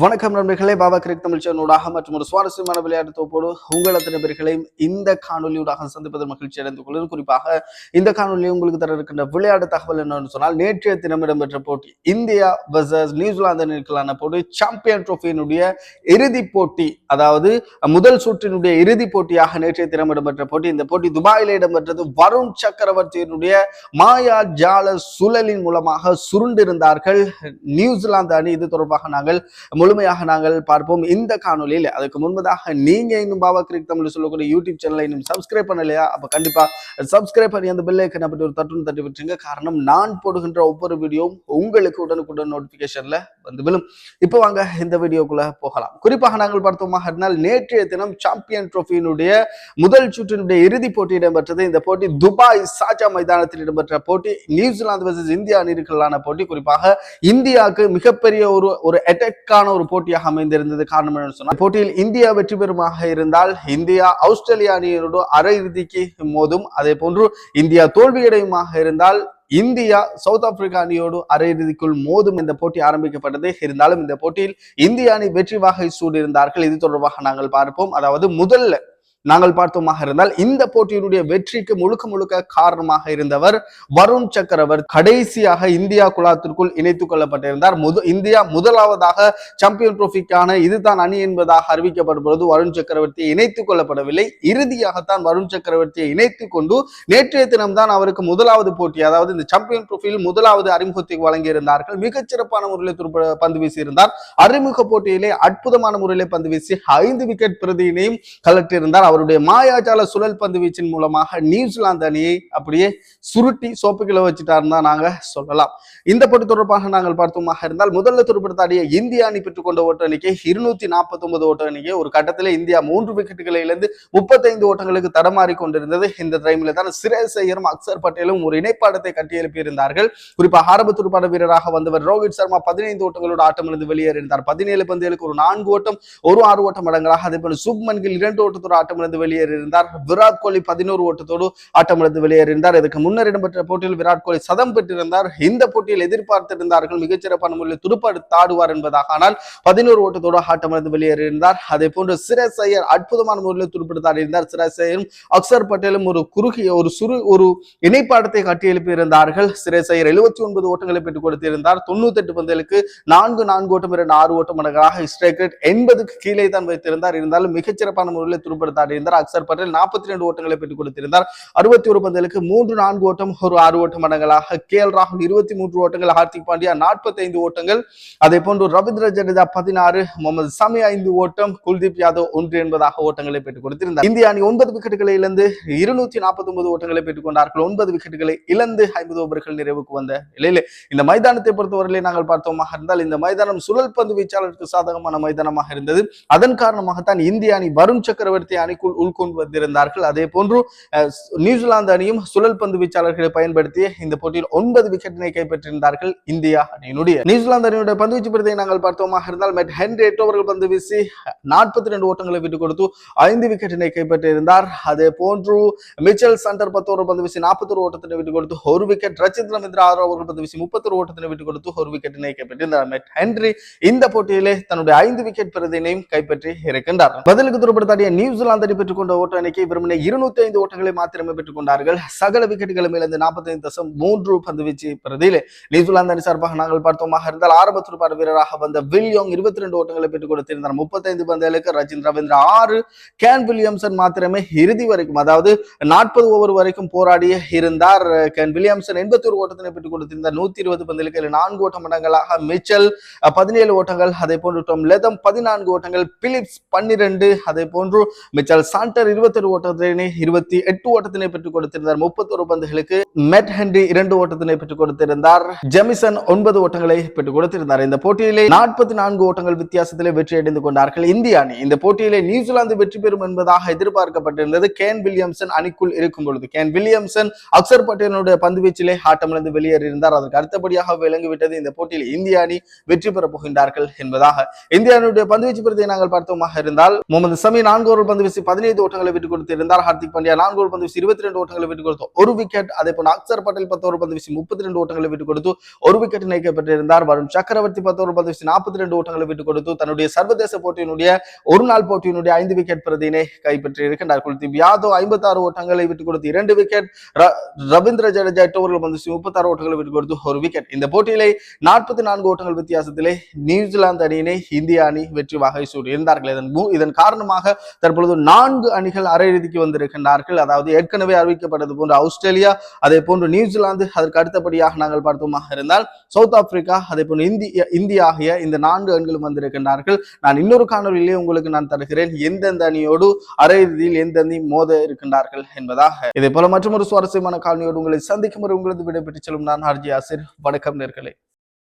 வணக்கம் நண்பர்களே பாபா கிரிக் தமிழ் சேனலூடாக மற்றும் ஒரு சுவாரஸ்யமான விளையாட்டு தொகுப்போடு உங்கள் அத்தனை பேர்களையும் இந்த காணொலியூடாக சந்திப்பதில் மகிழ்ச்சி அடைந்து கொள்வது குறிப்பாக இந்த காணொலியை உங்களுக்கு தர இருக்கின்ற விளையாட்டு தகவல் என்னன்னு சொன்னால் நேற்றைய தினம் இடம்பெற்ற போட்டி இந்தியா வர்சஸ் நியூசிலாந்து அணிக்கலான போட்டி சாம்பியன் ட்ரோஃபியினுடைய இறுதிப் போட்டி அதாவது முதல் சுற்றினுடைய இறுதிப் போட்டியாக நேற்றைய தினம் இடம்பெற்ற போட்டி. இந்த போட்டி துபாயில் இடம்பெற்றது. வருண் சக்கரவர்த்தியினுடைய மாயா ஜால சுழலின் மூலமாக சுருண்டிருந்தார்கள் நியூசிலாந்து அணி. இது தொடர்பாக நாங்கள் முழுமையாக நாங்கள் பார்ப்போம் இந்த காணொலியில் அதுக்கு முன்பதாக நீங்க இன்னும் பாபா கிரிக் தமிழ் சொல்லக்கூடிய யூடியூப் சேனலை இன்னும் சப்ஸ்கிரைப் பண்ணலையா? அப்ப கண்டிப்பா சப்ஸ்கிரைப் பண்ணி அந்த பெல் ஐக்கன் பற்றி ஒரு தட்டுன்னு தட்டி விட்டுருங்க. காரணம் நான் போடுகின்ற ஒவ்வொரு வீடியோவும் உங்களுக்கு உடனுக்குடன் நோட்டிபிகேஷன்ல வந்து விழும். இப்போ வாங்க இந்த வீடியோக்குள்ள போகலாம். குறிப்பாக நாங்கள் பார்த்தோமாக இருந்தால் நேற்றைய தினம் சாம்பியன் ட்ரோஃபியினுடைய முதல் சுற்றினுடைய இறுதிப் போட்டி இடம்பெற்றது. இந்த போட்டி துபாய் சாஜா மைதானத்தில் இடம்பெற்ற போட்டி. நியூசிலாந்து வர்சஸ் இந்தியா அணிகளுக்கான போட்டி. குறிப்பாக இந்தியாவுக்கு மிகப்பெரிய ஒரு ஒரு அட்டாக்கான ஒரு போட்டியாக அமைந்திருந்தது. காரணம் என்னன்னு சொன்னால் போட்டியில் இந்தியா வெற்றி பெறுமாக இருந்தால் இந்தியா ஆஸ்திரேலியா அணியோடு அரையிறுதிக்கு மோதும். அதே போன்று இந்தியா தோல்வியடையுமாக இருந்தால் இந்தியா சவுத் ஆப்பிரிக்கா அணியோடு அரையிறுதிக்குள் மோதும். இந்த போட்டி ஆரம்பிக்கப்பட்டது இருந்தாலும் இந்த போட்டியில் இந்திய அணி வெற்றி வாகை சூடியிருந்தார்கள். இது தொடர்பாக நாங்கள் பார்ப்போம். அதாவது முதல்ல நாங்கள் பார்த்தோமாக இருந்தால் இந்த போட்டியினுடைய வெற்றிக்கு முழுக்க முழுக்க காரணமாக இருந்தவர் வருண் சக்கரவர்த்தி கடைசியாக இந்தியா குலாத்திற்குள் இணைத்துக் கொள்ளப்பட்டிருந்தார். முது இந்தியா முதலாவதாக சாம்பியன் ட்ரோஃபிக்கான இதுதான் அணி என்பதாக அறிவிக்கப்படும்போது வருண் சக்கரவர்த்தி இணைத்துக் கொள்ளப்படவில்லை. இறுதியாகத்தான் வருண் சக்கரவர்த்தியை இணைத்துக் கொண்டு நேற்றைய தினம்தான் அவருக்கு முதலாவது போட்டி அதாவது இந்த சாம்பியன் ட்ரோஃபியில் முதலாவது அறிமுகத்தை வழங்கியிருந்தார்கள். மிகச்சிறப்பான முறையில் துருப்ப பந்து வீசியிருந்தார். அறிமுக போட்டியிலே அற்புதமான முறையிலே பந்து வீசி ஐந்து விக்கெட் பிரதியினையும் கலட்டியிருந்தார் அவர் அவருடைய மாயாஜால சுழல் பந்து வீச்சின் மூலமாக நியூசிலாந்து அணியை அப்படியே சுருட்டி சோப்புகளை வச்சுட்டாருன்னு தான் நாங்க சொல்லலாம். இந்த போட்டி தொடர்பாக நாங்கள் பார்த்தோமாக இருந்தால் முதல்ல துருப்படுத்தாடிய இந்திய அணி பெற்றுக்கொண்ட ஓட்ட எண்ணிக்கை இருநூத்தி நாற்பத்தி ஒன்பது ஓட்ட எண்ணிக்கை ஒரு கட்டத்தில் இந்தியா மூன்று விக்கெட்டுகளை இழந்து முப்பத்தைந்து ஓட்டங்களுக்கு தடமாறி கொண்டிருந்தது. இந்த டைமில் தான் சிரேஸ் ஐயரும் அக்சர் பட்டேலும் ஒரு இணைப்பாடத்தை கட்டியெழுப்பியிருந்தார்கள் குறிப்பாக ஆரம்ப துடுப்பாட்ட வீரராக வந்தவர் ரோஹித் சர்மா பதினைந்து ஓட்டங்களோட ஆட்டமிருந்து வெளியேறினார் பதினேழு பந்துகளுக்கு ஒரு நான்கு ஓட்டம் ஒரு ஆறு ஓட்டம் அடங்கலாக. அதே போல சுப்மன் கில் இரண்டு ஆட்டம் ஆட்டமிருந்து வெளியேறியிருந்தார். விராட் கோலி பதினோரு ஓட்டத்தோடு ஆட்டமிருந்து வெளியேறியிருந்தார். இதுக்கு முன்னர் இடம்பெற்ற போட்டியில் விராட் கோலி சதம் பெற்றிருந்தார். இந்த போட்டியில் எதிர்பார்த்திருந்தார்கள் மிகச்சிறப்பான முறையில் துடுப்படுத்த ஆடுவார் என்பதாக. ஆனால் பதினோரு ஓட்டத்தோடு ஆட்டமிருந்து வெளியேறியிருந்தார். அதே போன்று சிரஸ் ஐயர் அற்புதமான முறையில் துடுப்படுத்தாடி இருந்தார் சிரஸ் ஐயரும் அக்சர் பட்டேலும் ஒரு குறுகிய ஒரு சுரு ஒரு இணைப்பாடத்தை கட்டி எழுப்பியிருந்தார்கள். சிரஸ் ஐயர் எழுபத்தி ஒன்பது ஓட்டங்களை பெற்றுக் கொடுத்திருந்தார். தொண்ணூத்தி எட்டு பந்தலுக்கு நான்கு நான்கு ஓட்டம் இரண்டு ஆறு ஓட்டம் மடங்காக ஸ்ட்ரைக் ரேட் எண்பதுக்கு கீழே தான் வைத்திருந்தார். இருந்தாலும் மிகச்சிறப்பான முறையில் துடுப்படுத்த ஆடியிருந்தார் அக்சர் பட்டேல் நாற்பத்தி ரெண்டு ஓட்டங்களை பெற்றுக் கொடுத்திருந்தார். அறுபத்தி ஒரு பந்தலுக்கு மூன்று நான்கு ஓட்டம் ஒரு ஆறு ஓட்டம் அடங்கலாக கே எல் ராகுல் இருபத்தி மூன்று ஓட்டங்கள் ஹார்திக் பாண்டியா நாற்பத்தி ஐந்து ஓட்டங்கள். அதே போன்று ரவீந்திர ஜடேஜா பதினாறு முகமது சமி ஐந்து ஓட்டம் குல்தீப் யாதவ் ஒன்று என்பதாக ஓட்டங்களை பெற்றுக் கொடுத்திருந்தார். இந்திய அணி ஒன்பது விக்கெட்டுகளை இழந்து இருநூத்தி நாற்பத்தி ஒன்பது ஓட்டங்களை பெற்றுக் கொண்டார்கள். ஒன்பது விக்கெட்டுகளை இழந்து ஐம்பது ஓவர்கள் நிறைவுக்கு வந்த நிலையிலே இந்த மைதானத்தை பொறுத்தவரையிலே நாங்கள் பார்த்தோமாக இருந்தால் இந்த மைதானம் சுழல் பந்து வீச்சாளருக்கு சாதகமான மைதானமாக இருந்தது. அதன் காரணமாகத்தான் இந்திய அணி வருண் சக்கரவர்த்தி அணி அணிக்குள் உள்கொண்டு வந்திருந்தார்கள் அதே போன்று நியூசிலாந்து அணியும் சுழல் பந்து வீச்சாளர்களை பயன்படுத்தி இந்த போட்டியில் ஒன்பது விக்கெட்டினை கைப்பற்றியிருந்தார்கள் இந்தியா அணியினுடைய. நியூசிலாந்து அணியுடைய பந்து வீச்சு பிரதியை நாங்கள் பார்த்தோமாக இருந்தால் மெட் ஹென்ரி எட்டு ஓவர்கள் பந்து வீசி நாற்பத்தி ரெண்டு ஓட்டங்களை விட்டுக் கொடுத்து ஐந்து விக்கெட்டினை கைப்பற்றியிருந்தார். அதே போன்று மிச்சல் சண்டர் பத்து ஓவர் பந்து வீசி நாற்பத்தொரு ஓட்டத்தினை விட்டுக் கொடுத்து ஒரு விக்கெட் ரச்சித் ரவீந்திர ஆறு ஓவர்கள் பந்து வீசி முப்பத்தொரு ஓட்டத்தினை விட்டுக் கொடுத்து ஒரு விக்கெட்டினை கைப்பற்றியிருந்தார். மெட் ஹென்ரி இந்த போட்டியிலே தன்னுடைய ஐந்து விக்கெட் பிரதியினையும் கைப்பற்றி இருக்கின்றார். பதிலுக்கு துருப்படுத்தாடிய நியூசிலாந்து அணி பெற்றுக் கொண்ட ஓட்ட எண்ணிக்கை வெறுமனே இருநூத்தி ஐந்து ஓட்டங்களை மாத்திரமே பெற்றுக் கொண்டார்கள் சகல விக்கெட்டுகளும் இழந்து நாற்பத்தி ஐந்து தசம் மூன்று பந்து வீச்சு பிரதியிலே நியூசிலாந்து அணி சார்பாக நாங்கள் பார்த்தோமாக இருந்தால் ஆரம்ப துடுப்பாட வீரராக வந்த வில்யோங் இருபத்தி ரெண்டு ஓட்டங்களை பெற்றுக் கொடுத்திருந்தார். முப்பத்தைந்து பந்துகளுக்கு ரஜின் ரவீந்திரா ஆறு கேன் வில்லியம்சன் மாத்திரமே இறுதி வரைக்கும் அதாவது நாற்பது ஓவர் வரைக்கும் போராடி இருந்தார். கேன் வில்லியம்சன் எண்பத்தி ஒரு ஓட்டத்தினை பெற்றுக் கொடுத்திருந்தார். நூத்தி இருபது பந்துகளுக்கு நான்கு ஓட்டம் மடங்களாக மிச்சல் பதினேழு ஓட்டங்கள் அதே போன்று டொம் லெதம் பதினான்கு ஓட்டங்கள் பிலிப்ஸ் பன்னிரண்டு அதே போன்று மிச்சல் சாண்டர் இருபத்தொரு ஓட்டத்தினை இருபத்தி எட்டு ஓட்டத்தினை பெற்றுக் கொடுத்திருந்தார். முப்பத்தொரு பந்துகளுக்கு மெட் ஹென்றி இரண்டு ஓட்டத்தினை பெற்றுக் கொடுத்திருந்தார். ஜெமிசன் ஒன்பது ஓட்டங்களை பெற்றுக் கொடுத்திருந்தார். இந்த போட்டியிலே நாற்பத்தி நான்கு ஓட்டங்கள் வித்தியாசத்திலே வெற்றி அடைந்து கொண்டார்கள். இந்திய அணி இந்த போட்டியிலே நியூசிலாந்து வெற்றி பெறும் என்பதாக எதிர்பார்க்கப்பட்டிருந்தது. கேன் வில்லியம்சன் அணிக்குள் இருக்கும் பொழுது கேன் வில்லியம்சன் அக்சர் பட்டேலுடைய பந்து வீச்சிலே ஆட்டமிழந்து வெளியேறியிருந்தார். அதற்கு அடுத்தபடியாக விளங்கிவிட்டது. இந்த போட்டியில் இந்திய அணி வெற்றி பெறப் போகின்றார்கள் என்பதாக இந்திய அணியுடைய பந்து வீச்சு பிரதியை நாங்கள் பார்த்தோமாக இருந்தால் முகமது சமி நான்கு ஓவர் பந்து வீசி பதினைந்து ஓட்டங்களை விட்டுக் கொடுத்திருந்தார் ஹார்திக் பாண்டியா. நான்கு ஓவர் பந்து வீசி இருபத்தி ரெண்டு ஓட்டங்களை விட்டுக் கொடுத்து ஒரு விக்கெட் அதே போல அக்சர் பட்டேல் பத்து ஓவர் பந்து வீசி முப்பத்தி ரெண்டு ஓட்டங்களை விட்டுக் கொடுத்து ஒரு விக்கெட் இணைக்கப்பட்டிருந்தார் வருண் சக்கரவர்த்தி பத்து ஓவர் பந்து வீசி நாற்பத்தி ரெண்டு ஓட்டங்களை விட்டுக் கொடுத்து தன்னுடைய சர்வதேச போட்டியினுடைய ஒரு நாள் போட்டியினுடைய ஐந்து விக்கெட் பிரதியினை கைப்பற்றி இருக்கின்றார் குல்தீப் யாதவ். ஐம்பத்தி ஆறு ஓட்டங்களை விட்டுக் கொடுத்து இரண்டு விக்கெட் ரவீந்திர ஜடேஜா எட்டு ஓவர்கள் பந்து வீசி முப்பத்தி ஆறு ஓட்டங்களை விட்டுக் கொடுத்து ஒரு விக்கெட் இந்த போட்டியிலே நாற்பத்தி நான்கு ஓட்டங்கள் வித்தியாசத்திலே நியூசிலாந்து அணியினை இந்திய அணி வெற்றி வகை சூடியிருந்தார்கள் இதன் இதன் காரணமாக தற்பொழுது நான்கு அணிகள் அரையிறுதிக்கு வந்திருக்கின்றார்கள். அதாவது ஏற்கனவே அறிவிக்கப்பட்டது போன்று ஆஸ்திரேலியா அதே போன்று நியூசிலாந்து அதற்கு அடுத்தபடியாக நாங்கள் பார்த்தோமாக இருந்தால் சவுத் ஆப்பிரிக்கா அதே போன்று இந்திய இந்தியா ஆகிய இந்த நான்கு அணிகளும் வந்திருக்கின்றார்கள். நான் இன்னொரு காணொலியிலே உங்களுக்கு நான் தருகிறேன் எந்தெந்த அணியோடு அரையிறுதியில் எந்தெந்த மோத இருக்கின்றார்கள் என்பதாக. இதே போல மற்றொரு சுவாரஸ்யமான காலனியோடு உங்களை சந்திக்கும் வரை உங்களது விடைபெற்று செல்லும் நான் ஹர்ஜி ஆசிர். வணக்கம் நேர்களை.